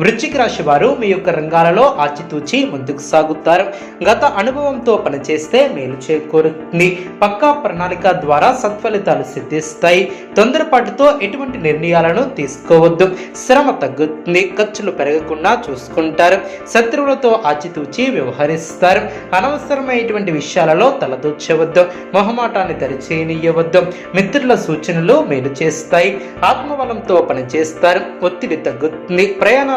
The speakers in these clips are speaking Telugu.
వృశ్చిక రాశి వారు మీ యొక్క రంగాలలో ఆచితూచి ముందుకు సాగుతారు. గత అనుభవంతో పనిచేస్తే మేలు చేకూరుతుంది పక్కా ప్రణాళిక ద్వారా సత్ఫలితాలు సిద్ధిస్తాయి. తొందరపాటుతో ఎటువంటి నిర్ణయాలను తీసుకోవద్దు. శ్రమ తగ్గుతుంది. ఖర్చులు పెరగకుండా చూసుకుంటారు. శత్రువులతో ఆచితూచి వ్యవహరిస్తారు. అనవసరమైనటువంటి విషయాలలో తలదూర్చవద్దు. మొహమాటాన్ని తెరిచేయనియవద్దు మిత్రుల సూచనలు మేలు చేస్తాయి. ఆత్మబలంతో పనిచేస్తారు. ఒత్తిడి తగ్గుతుంది.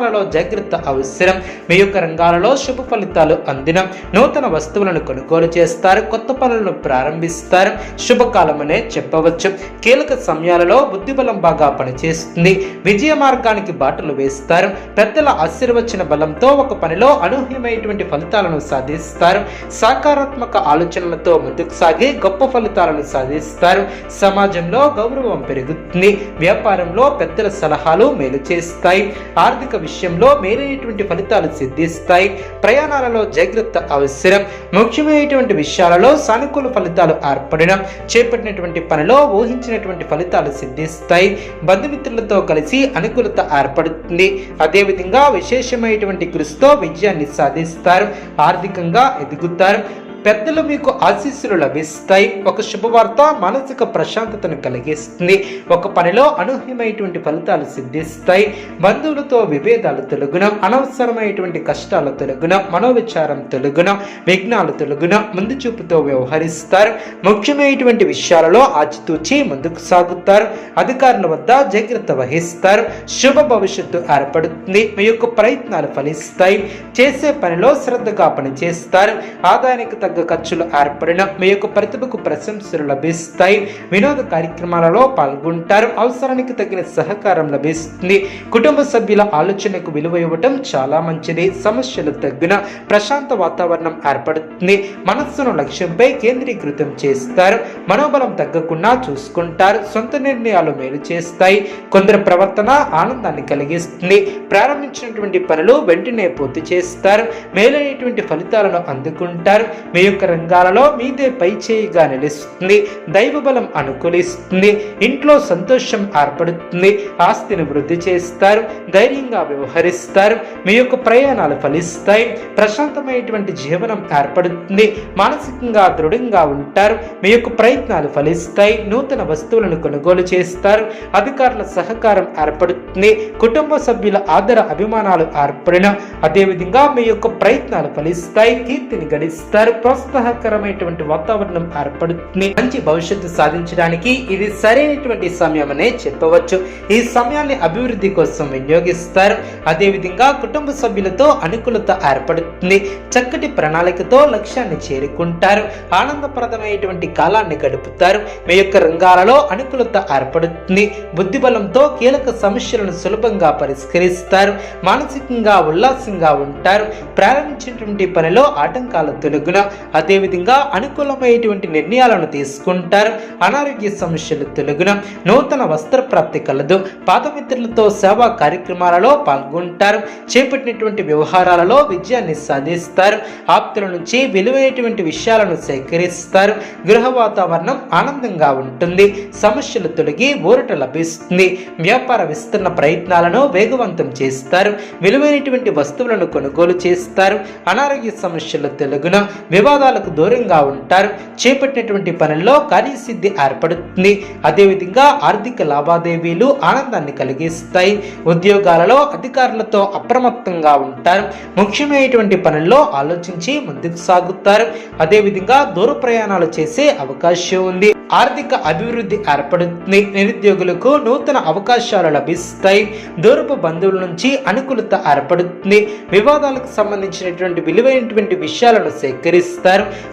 వ్యాపారాలలో జాగ్రత్త అవసరం. మీ యొక్క రంగాలలో శుభ ఫలితాలు అందిన. నూతన వస్తువులను కొనుగోలు చేస్తారు. కొత్త పనులను ప్రారంభిస్తారు. శుభకాలమనే చెప్పవచ్చు. కీలక సమయాలలో బుద్ధిబలం బాగా పనిచేస్తుంది. విజయ మార్గానికి బాటలు వేస్తారు. పెద్దల ఆశీర్వచన బలంతో ఒక పనిలో అనూహ్యమైనటువంటి ఫలితాలను సాధిస్తారు. సకారాత్మక ఆలోచనలతో ముందుకు సాగి గొప్ప ఫలితాలను సాధిస్తారు. సమాజంలో గౌరవం పెరుగుతుంది. వ్యాపారంలో పెద్దల సలహాలు మేలు చేస్తాయి. ఆర్థిక విషయం విషయంలో మేలైనటువంటి ఫలితాలు సిద్ధిస్తాయి. ప్రయాణాలలో జాగ్రత్త అవసరం. ముఖ్యమైనటువంటి విషయాలలో సానుకూల ఫలితాలు ఏర్పడడం. చేపట్టినటువంటి పనిలో ఊహించినటువంటి ఫలితాలు సిద్ధిస్తాయి. బంధుమిత్రులతో కలిసి అనుకూలత ఏర్పడుతుంది. అదేవిధంగా విశేషమైనటువంటి కృషితో విజయాన్ని సాధిస్తారు. ఆర్థికంగా ఎదుగుతారు. పెద్దలు మీకు ఆశీస్సులు లభిస్తాయి. ఒక శుభవార్త మానసిక ప్రశాంతతను కలిగిస్తుంది. ఒక పనిలో అనూహ్యమైనటువంటి ఫలితాలు సిద్ధిస్తాయి. బంధువులతో విభేదాలు తొలగున అనవసరమైనటువంటి కష్టాలు తొలగున మనోవిచారం తొలగున విఘ్నాలు తొలగున ముందు చూపుతో వ్యవహరిస్తారు. ముఖ్యమైనటువంటి విషయాలలో ఆచితూచి ముందుకు సాగుతారు. అధికారుల వద్ద జాగ్రత్త వహిస్తారు. శుభ భవిష్యత్తు ఏర్పడుతుంది. మీ యొక్క ప్రయత్నాలు ఫలిస్తాయి. చేసే పనిలో శ్రద్ధగా పనిచేస్తారు. ఆదాయానికి తగ్గ ఖర్చులు ఏర్పడిన మీ యొక్క ప్రతిభకు ప్రశంసలు లభిస్తాయి. వినోద కార్యక్రమాలలో పాల్గొంటారు. అవసరానికి తగిన సహకారం లభిస్తుంది. కుటుంబ సభ్యుల ఆలోచనకు విలువ ఇవ్వటం చాలా మంచిది. సమస్యలు తగ్గిన ప్రశాంత వాతావరణం ఏర్పడుతుంది. మనస్సును లక్ష్యంపై కేంద్రీకృతం చేస్తారు. మనోబలం తగ్గకుండా చూసుకుంటారు. సొంత నిర్ణయాలు మేలు చేస్తాయి. కొందరు ప్రవర్తన ఆనందాన్ని కలిగిస్తుంది. ప్రారంభించినటువంటి పనులు వెంటనే పూర్తి చేస్తారు. మేలైనటువంటి ఫలితాలను అందుకుంటారు. మీ యొక్క రంగాలలో మీదే పై చేయిగా నిలుస్తుంది. దైవ బలం అనుకూలిస్తుంది. ఇంట్లో సంతోషం ఏర్పడుతుంది. ఆస్తిని వృద్ధి చేస్తారు. ధైర్యంగా వ్యవహరిస్తారు. మీ యొక్క ప్రయాణాలు ఫలిస్తాయి. ప్రశాంతమైనటువంటి జీవనం ఏర్పడుతుంది. మానసికంగా దృఢంగా ఉంటారు. మీ యొక్క ప్రయత్నాలు ఫలిస్తాయి. నూతన వస్తువులను కొనుగోలు చేస్తారు. అధికారుల సహకారం ఏర్పడుతుంది. కుటుంబ సభ్యుల ఆదర అభిమానాలు ఏర్పడిన అదేవిధంగా మీ యొక్క ప్రయత్నాలు ఫలిస్తాయి. కీర్తిని గడిస్తారు. ప్రోత్సాహకరమైనటువంటి వాతావరణం ఏర్పడుతుంది. మంచి భవిష్యత్తు సాధించడానికి ఇది సరైనటువంటి సమయం అనే చెప్పవచ్చు. ఈ సమయాన్ని అభివృద్ధి కోసం వినియోగిస్తారు. అదేవిధంగా కుటుంబ సభ్యులతో అనుకూలత ఏర్పడుతుంది. చక్కటి ప్రణాళికతో లక్ష్యాన్ని చేరుకుంటారు. ఆనందప్రదమైనటువంటి కాలాన్ని గడుపుతారు. మీ యొక్క రంగాలలో అనుకూలత ఏర్పడుతుంది. బుద్ధిబలంతో కీలక సమస్యలను సులభంగా పరిష్కరిస్తారు. మానసికంగా ఉల్లాసంగా ఉంటారు. ప్రారంభించినటువంటి పనిలో ఆటంకాల తొలగున అదేవిధంగా అనుకూలమైనటువంటి నిర్ణయాలను తీసుకుంటారు. అనారోగ్య సమస్యలు తొలగిన నూతన వస్త్ర ప్రాప్తి కలదు. పాదమిత్రులతో సేవా కార్యక్రమాలలో పాల్గొంటారు. చేపట్టినటువంటి వ్యవహారాలలో విజయాన్ని సాధిస్తారు. ఆప్తుల నుంచి విలువైనటువంటి విషయాలను సేకరిస్తారు. గృహ వాతావరణం ఆనందంగా ఉంటుంది. సమస్యలు తొలగి ఊరట లభిస్తుంది. వ్యాపార విస్తరణ ప్రయత్నాలను వేగవంతం చేస్తారు. విలువైనటువంటి వస్తువులను కొనుగోలు చేస్తారు. అనారోగ్య సమస్యలు తెలుగున వివ వివాదాలకు దూరంగా ఉంటారు. చేపట్టినటువంటి పనుల్లో కార్యసిద్ధి ఏర్పడుతుంది. అదేవిధంగా ఆర్థిక లావాదేవీలు ఆనందాన్ని కలిగిస్తాయి. ఉద్యోగాలలో అధికారులతో అప్రమత్తంగా ఉంటారు. ముఖ్యమైనటువంటి పనుల్లో ఆలోచించి ముందుకు సాగుతారు. అదేవిధంగా దూర ప్రయాణాలు చేసే అవకాశం ఉంది. ఆర్థిక అభివృద్ధి ఏర్పడుతుంది. నిరుద్యోగులకు నూతన అవకాశాలు లభిస్తాయి. దూరపు బంధువుల నుంచి అనుకూలత ఏర్పడుతుంది. వివాదాలకు సంబంధించినటువంటి విలువైనటువంటి విషయాలను సేకరిస్తారు.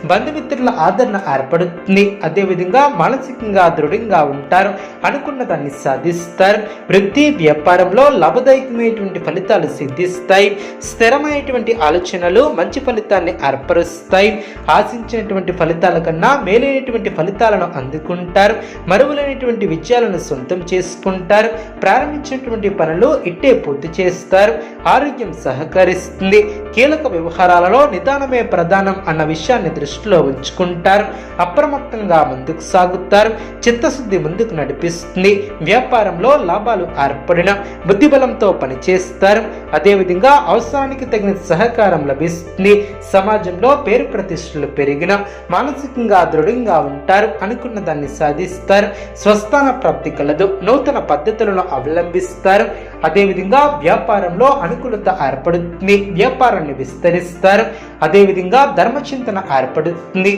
బంధుమిత్రుల ఆదరణ ఏర్పడుతుంది. అదేవిధంగా మానసికంగా దృఢంగా ఉంటారు. అనుకున్న దాన్ని సాధిస్తారు. వృత్తి వ్యాపారంలో లాభదాయకమైనటువంటి ఫలితాలు సిద్ధిస్తాయి. స్థిరమైనటువంటి ఆలోచనలు మంచి ఫలితాన్ని ఏర్పరుస్తాయి. ఆశించినటువంటి ఫలితాల కన్నా మేలైనటువంటి ఫలితాలను అందుకుంటారు. మరువులైనటువంటి విజయాలను సొంతం చేసుకుంటారు. ప్రారంభించినటువంటి పనులు ఇట్టే పూర్తి చేస్తారు. ఆరోగ్యం సహకరిస్తుంది. కీలక వ్యవహారాలలో నిదానమే ప్రధానం అన్న విషయాన్ని దృష్టిలో ఉంచుకుంటారు. అప్రమత్తంగా ముందుకు సాగుతారు. చిత్తశుద్ధి ముందుకు నడిపిస్తుంది. వ్యాపారంలో లాభాలు ఏర్పడిన బుద్ధిబలంతో పనిచేస్తారు. అదేవిధంగా అవసరానికి తగిన సహకారం లభిస్తుంది. సమాజంలో పేరు ప్రతిష్టలు పెరిగిన మానసికంగా దృఢంగా ఉంటారు. అనుకున్న దాన్ని సాధిస్తారు. స్వస్థాన ప్రాప్తి కలదు. నూతన పద్ధతులను అవలంబిస్తారు. అదేవిధంగా వ్యాపారంలో అనుకూలత ఏర్పడుతుంది. వ్యాపారాన్ని విస్తరిస్తారు. అదేవిధంగా ధర్మచింతన ఏర్పడుతుంది.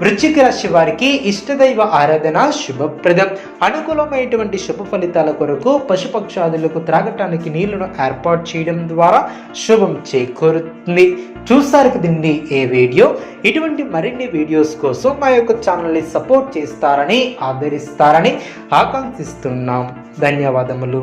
వృశ్చిక రాశి వారికి ఇష్టదైవ ఆరాధన శుభప్రదం. అనుకూలమైనటువంటి శుభ ఫలితాల కొరకు పశుపక్షాదులకు త్రాగటానికి నీళ్ళను ఏర్పాటు చేయడం ద్వారా శుభం చేకూరుతుంది. చూసారు కదండి ఏ వీడియో? ఇటువంటి మరిన్ని వీడియోస్ కోసం మా యొక్క ఛానల్ని సపోర్ట్ చేస్తారని ఆదరిస్తారని ఆకాంక్షిస్తున్నాం. ధన్యవాదములు.